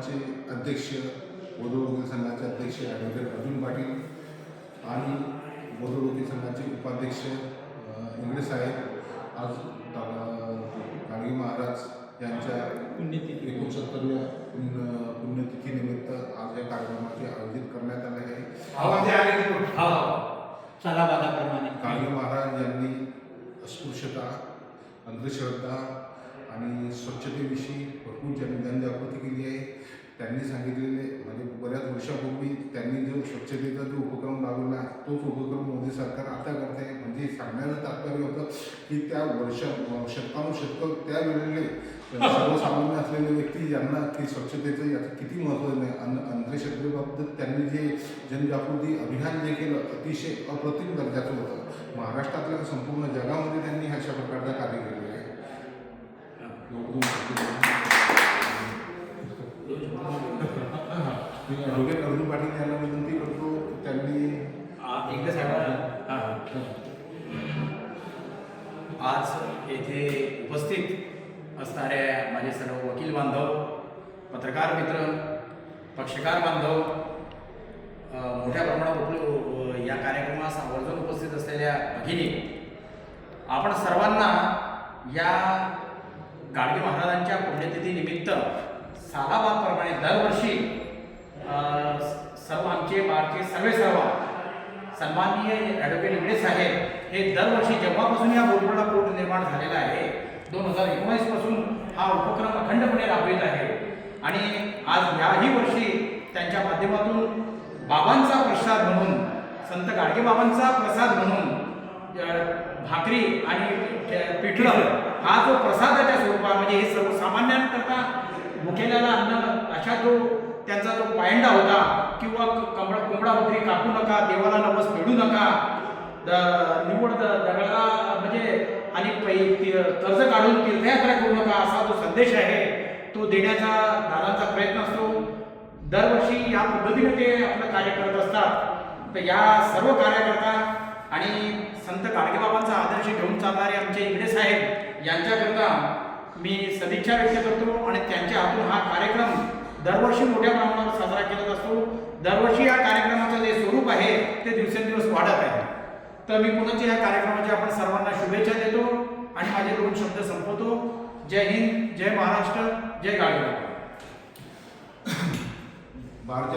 संघाचे अध्यक्ष वधू वकील संघाचे अध्यक्ष ॲडव्होकेट अर्जुन पाटील आणि वधू वकील संघाचे उपाध्यक्ष इंगळे साहेब आज गाडगी महाराज यांच्या पुण्यतिथी. एकोणसत्तरव्या पुण्य पुण्यतिथीनिमित्त आज या कार्यक्रमाचे आयोजित करण्यात आले आहे. हो सलावादाप्रमाणे गाडगे महाराज यांनी अस्पृश्यता अंधश्रद्धा आणि स्वच्छतेविषयी भरपूर जन जनजागृती केली आहे. त्यांनी सांगितलेले म्हणजे बऱ्याच वर्षापूर्वी त्यांनी जो स्वच्छतेचा जो उपक्रम राबवला तोच उपक्रम मोदी सरकार आता करत आहे. म्हणजे सांगण्याचं तात्पर्य होतं की त्या वर्ष शतकानुशतक त्या वेळेले सर्वसामान्य असलेले व्यक्ती यांना की स्वच्छतेचं याचं किती महत्त्व आहे अन अंधश्रद्धेबाबत त्यांनी जे जनजागृती अभियान जे केलं अतिशय अप्रतिम दर्जाचं होतं. महाराष्ट्रातल्या संपूर्ण जगामध्ये त्यांनी अशा प्रकारचा कार्य अर्जुन पाटील यांना विनंती करतो त्यांनी एकदा साहेब आज येथे उपस्थित असणाऱ्या माझे सर्व वकील बांधव पत्रकार मित्र पक्षकार बांधव मोठ्या प्रमाणात उपल या कार्यक्रमास आवर्जून उपस्थित असलेल्या भगिनी आपण सर्वांना या गाडगे महाराजांच्या पुण्यतिथीनिमित्त सालाबादप्रमाणे दरवर्षी सर्व आमचे बाळचे सर्वे सर्व सन्माननीय ॲडव्होकेट इंगळे साहेब हे दरवर्षी जेव्हापासून या बोलबोडा कोर्ट निर्माण झालेला आहे दोन हजार एकोणीसपासून हा उपक्रम अखंडपणे राबवित आहे. आणि आज याही वर्षी त्यांच्या माध्यमातून बाबांचा प्रसाद म्हणून संत गाडगे बाबांचा प्रसाद म्हणून भाकरी आणि पिठलं हा जो प्रसादाच्या स्वरूपात म्हणजे हे सर्वसामान्यांकरता भुकेल्याला अन्न अशा जो त्यांचा जो पायंडा होता किंवा कमडा कोंबडा वगैरे कापू नका देवाला नवस फेडू नका द निवड द दगडाला म्हणजे आणि पै कर्ज काढून तीर्थयात्रा करू नका असा जो संदेश आहे तो देण्याचा दादाचा प्रयत्न असतो. दरवर्षी या पद्धतीने ते आपलं कार्य करत असतात. तर या सर्व कार्यकर्ता आणि संत गाडगेबाबांचा आदर्श घेऊन चालणारे आमचे इंगडे साहेब यांच्याकरता मी सदिच्छा व्यक्त करतो आणि त्यांच्या हातून हा कार्यक्रम दरवर्षी मोठ्या प्रमाणावर साजरा केला जातो. दरवर्षी या कार्यक्रमाचं जे स्वरूप आहे ते दिवसेंदिवस वाढत आहे. तर मी पुन्हा या कार्यक्रमाची आपण सर्वांना शुभेच्छा देतो आणि माझे दोन शब्द संपवतो. जय हिंद जय महाराष्ट्र जय गाडगे भारतीय